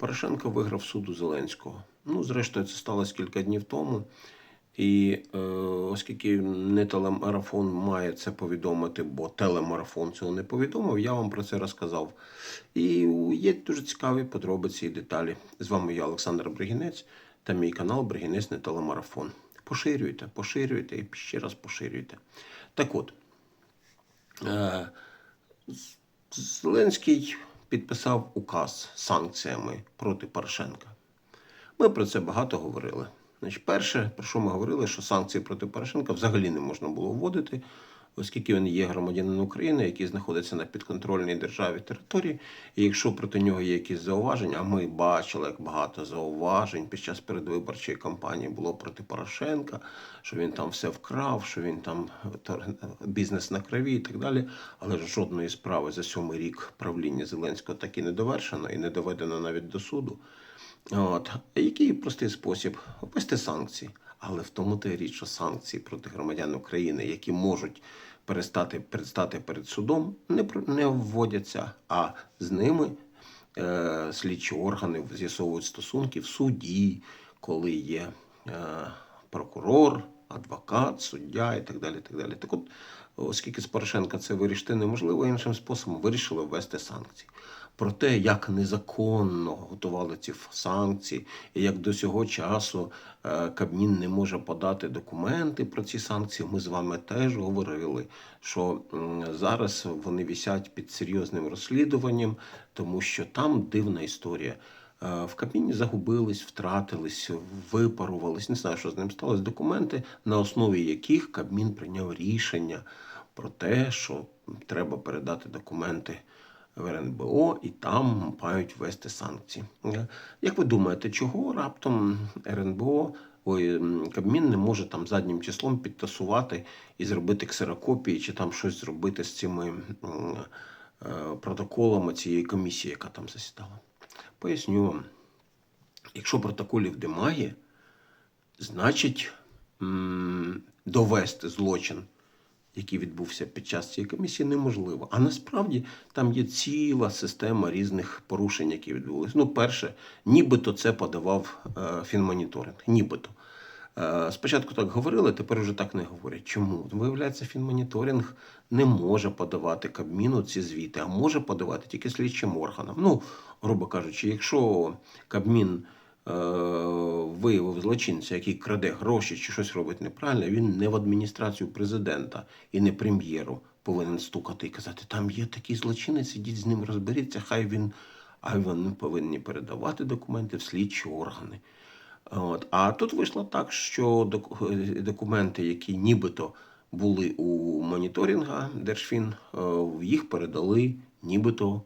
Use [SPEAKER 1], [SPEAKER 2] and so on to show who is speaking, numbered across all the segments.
[SPEAKER 1] Порошенко виграв суд у Зеленського. Ну, зрештою, це сталося кілька днів тому. І е, оскільки не телемарафон має це повідомити, бо телемарафон цього не повідомив, я вам про це розказав. І є дуже цікаві подробиці і деталі. З вами я, Олександр Бригінець, та мій канал Бригінець не телемарафон. Поширюйте, поширюйте і ще раз поширюйте. Так от, е, Зеленський підписав указ санкціями проти Порошенка. Ми про це багато говорили. Значить, перше, про що ми говорили, що санкції проти Порошенка взагалі не можна було вводити, оскільки він є громадянином України, який знаходиться на підконтрольній державі території. І якщо проти нього є якісь зауваження, а ми бачили, як багато зауважень під час передвиборчої кампанії було проти Порошенка, що він там все вкрав, що він там бізнес на крові і так далі. Але жодної справи за сьомий рік правління Зеленського так і не довершено і не доведено навіть до суду. От. Який простий спосіб ввести санкції. Але в тому й річ, що санкції проти громадян України, які можуть перестати предстати перед судом, не, не вводяться, а з ними е, слідчі органи з'ясовують стосунки в суді, коли є е, прокурор, адвокат, суддя і так далі. Так, далі. так от, оскільки з Порошенка це вирішити неможливо, іншим способом вирішили ввести санкції. Про те, як незаконно готували ці санкції, і як до цього часу е, Кабмін не може подати документи про ці санкції, ми з вами теж говорили, що зараз вони висять під серйозним розслідуванням, тому що там дивна історія. Е, В Кабміні загубились, втратились, випарувались. Не знаю, що з ним сталося. Документи, на основі яких Кабмін прийняв рішення про те, що треба передати документи в РНБО і там мають ввести санкції. Е, Як ви думаєте, чого раптом РНБО ой, Кабмін не може там заднім числом підтасувати і зробити ксерокопії, чи там щось зробити з цими е, протоколами цієї комісії, яка там засідала? Поясню вам. Якщо протоколів немає, значить довести злочин, який відбувся під час цієї комісії, неможливо. А насправді там є ціла система різних порушень, які відбулися. Ну, перше, нібито це подавав е, фінмоніторинг. Нібито. Е, Спочатку так говорили, тепер вже так не говорять. Чому? Виявляється, фінмоніторинг не може подавати Кабміну ці звіти, а може подавати тільки слідчим органам. Ну, грубо кажучи, якщо Кабмін виявив злочинця, який краде гроші чи щось робить неправильно, він не в адміністрацію президента і не прем'єру повинен стукати і казати, там є такий злочинець, ідіть з ним розберіться, хай він. А вони повинні передавати документи в слідчі органи. От. А тут вийшло так, що е, документи, які нібито були у моніторинга Держфін, е, їх передали нібито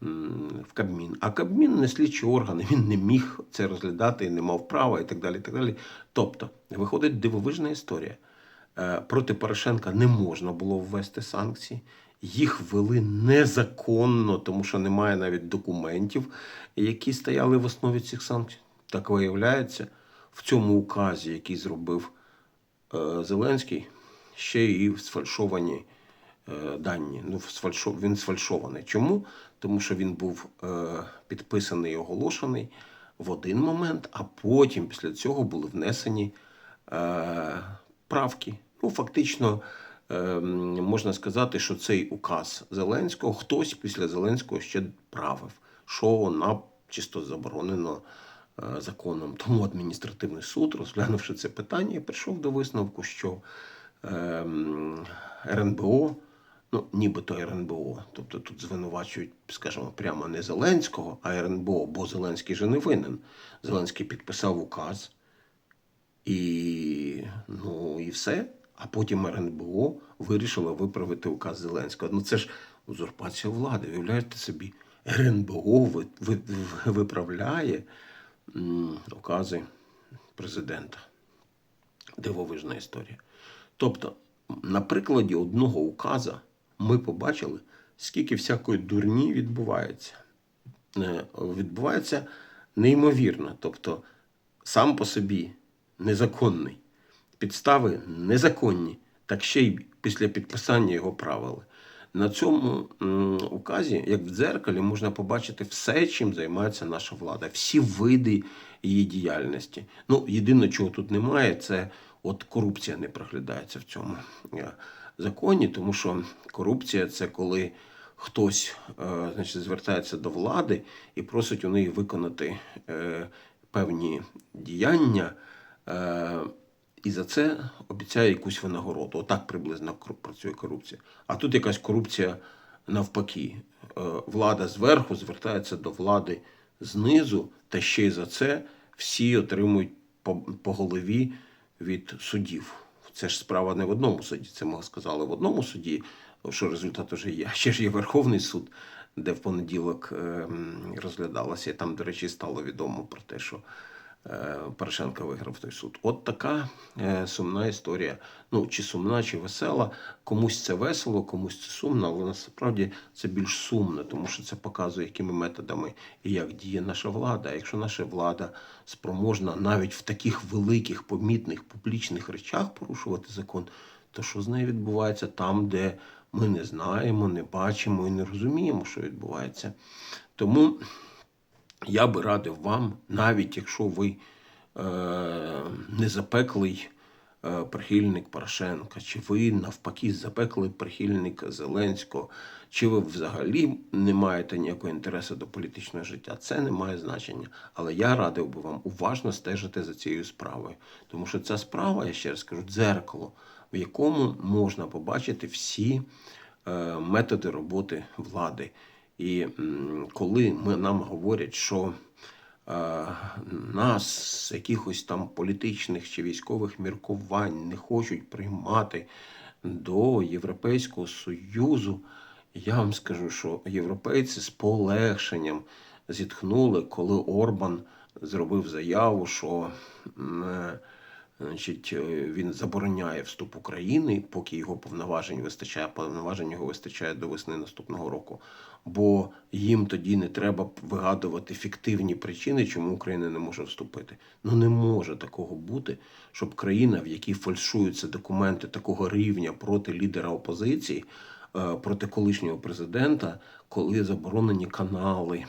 [SPEAKER 1] в Кабмін. А Кабмін не слідчі органи, він не міг це розглядати, не мав права і так далі. І так далі. Тобто, виходить дивовижна історія. Е, Проти Порошенка не можна було ввести санкції. Їх ввели незаконно, тому що немає навіть документів, які стояли в основі цих санкцій. Так виявляється, в цьому указі, який зробив е, Зеленський, ще і сфальшовані дані. Ну. Він сфальшований. Чому? Тому що він був е, підписаний і оголошений в один момент, а потім після цього були внесені е, правки. Ну, фактично, е, можна сказати, що цей указ Зеленського хтось після Зеленського ще правив, що начисто заборонено е, законом. Тому адміністративний суд, розглянувши це питання, прийшов до висновку, що е, РНБО, ну нібито РНБО, тобто тут звинувачують, скажімо, прямо не Зеленського, а РНБО, бо Зеленський же не винен. Зеленський підписав указ, і, ну, і все. А потім РНБО вирішила виправити указ Зеленського. Ну це ж узурпація влади. Уявляєте собі, РНБО ви, ви, виправляє укази президента. Дивовижна історія. Тобто, на прикладі одного указа ми побачили, скільки всякої дурні відбувається. Е, Відбувається неймовірно. Тобто, сам по собі незаконний, підстави незаконні, так ще й після підписання його правил. на цьому указі, як в дзеркалі, можна побачити все, чим займається наша влада, всі види її діяльності. Ну, єдине, чого тут немає, це от корупція не проглядається в цьому законі, тому що корупція це коли хтось е, значить, звертається до влади і просить у неї виконати е, певні діяння. Е, і за це обіцяє якусь винагороду. Отак приблизно працює корупція. А тут якась корупція навпаки. Влада зверху звертається до влади знизу, та ще й за це всі отримують по, голові від суддів. Це ж справа не в одному суді. Це ми сказали в одному суді, що результат вже є. Ще ж є Верховний суд, де в понеділок ем, розглядалося. І там, до речі, стало відомо про те, що Порошенко виграв той суд. От така е, сумна історія. Ну, чи сумна, чи весела. Комусь це весело, комусь це сумно, але насправді це більш сумно, тому що це показує, якими методами і як діє наша влада. Якщо наша влада спроможна навіть в таких великих, помітних, публічних речах порушувати закон, то що з нею відбувається там, де ми не знаємо, не бачимо і не розуміємо, що відбувається. Тому я би радив вам, навіть якщо ви е, не запеклий е, прихильник Порошенка, чи ви навпаки запеклий прихильник Зеленського, чи ви взагалі не маєте ніякого інтересу до політичного життя, це не має значення. Але я радив би вам уважно стежити за цією справою. Тому що ця справа, я ще раз кажу, дзеркало, в якому можна побачити всі е, методи роботи влади. І коли ми, нам говорять, що е, нас з якихось там політичних чи військових міркувань не хочуть приймати до Європейського Союзу, я вам скажу, що європейці з полегшенням зітхнули, коли Орбан зробив заяву, що Значить, е, він забороняє вступ України, поки його повноважень вистачає. Повноважень його вистачає до весни наступного року. Бо їм тоді не треба вигадувати фіктивні причини, чому Україна не може вступити. Ну не може такого бути, щоб країна, в якій фальшуються документи такого рівня проти лідера опозиції, е, проти колишнього президента, коли заборонені канали.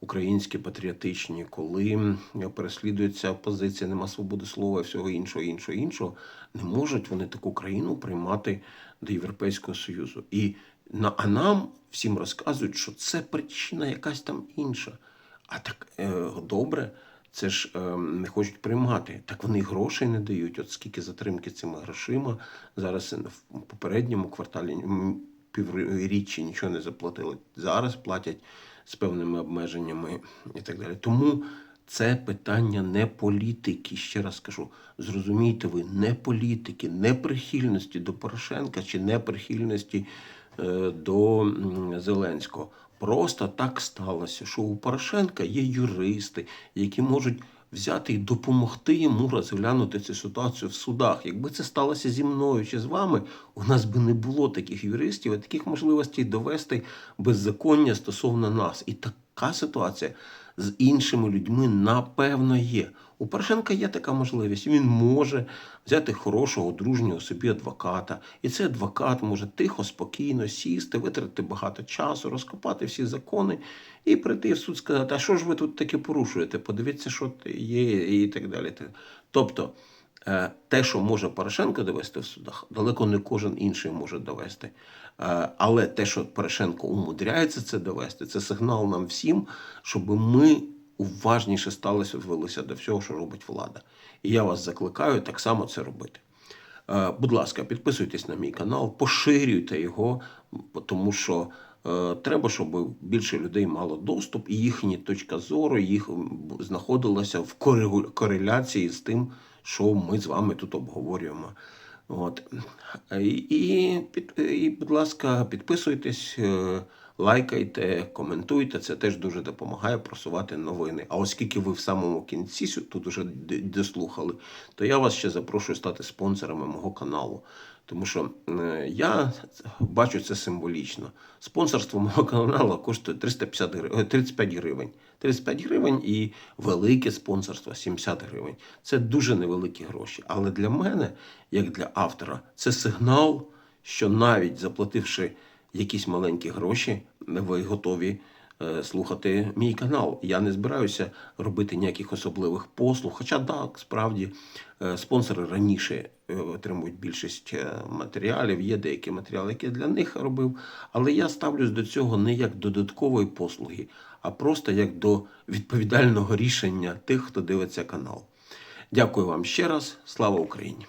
[SPEAKER 1] Українські патріотичні, коли переслідується опозиція, нема свободи слова і всього іншого, іншого, іншого, не можуть вони таку країну приймати до Європейського Союзу. І на а нам всім розказують, що це причина якась там інша. А так е, добре, це ж е, не хочуть приймати. Так вони грошей не дають. От скільки затримки цими грошима зараз в попередньому кварталі м, півріччя нічого не заплатили. Зараз платять з певними обмеженнями і так далі. Тому це питання не політики. Ще раз кажу, зрозумійте ви, не політики, не прихильності до Порошенка чи не прихильності е, до Зеленського. Просто так сталося, що у Порошенка є юристи, які можуть взяти і допомогти йому розглянути цю ситуацію в судах. Якби це сталося зі мною чи з вами, у нас би не було таких юристів і таких можливостей довести беззаконня стосовно нас. І така ситуація з іншими людьми напевно є. У Порошенка є така можливість. Він може взяти хорошого, дружнього собі адвоката. І цей адвокат може тихо, спокійно сісти, витратити багато часу, розкопати всі закони і прийти в суд сказати, а що ж ви тут таке порушуєте? Подивіться, що є, і так далі. Тобто, е, те, що може Порошенко довести в судах, далеко не кожен інший може довести. Е, Але те, що Порошенко умудряється це довести, це сигнал нам всім, щоб ми уважніше сталося велися до всього, що робить влада. І я вас закликаю так само це робити. Е, Будь ласка, підписуйтесь на мій канал, поширюйте його, тому що е, треба, щоб більше людей мало доступ, і їхня точка зору їх знаходилася в кореляції з тим, що ми з вами тут обговорюємо. От. І, і, і, будь ласка, підписуйтесь, е, лайкайте, коментуйте. Це теж дуже допомагає просувати новини. А оскільки ви в самому кінці тут уже дослухали, то я вас ще запрошую стати спонсорами мого каналу. Тому що е, я бачу це символічно. Спонсорство мого каналу коштує 350 гривень, 35 гривень. 35 гривень і велике спонсорство 70 гривень. Це дуже невеликі гроші. Але для мене, як для автора, це сигнал, що навіть заплативши якісь маленькі гроші, ви готові е, слухати мій канал. Я не збираюся робити ніяких особливих послуг. Хоча так, справді е, спонсори раніше е, отримують більшість матеріалів. Є деякі матеріали, які я для них робив. Але я ставлюсь до цього не як додаткової послуги, а просто як до відповідального рішення тих, хто дивиться канал. Дякую вам ще раз. Слава Україні!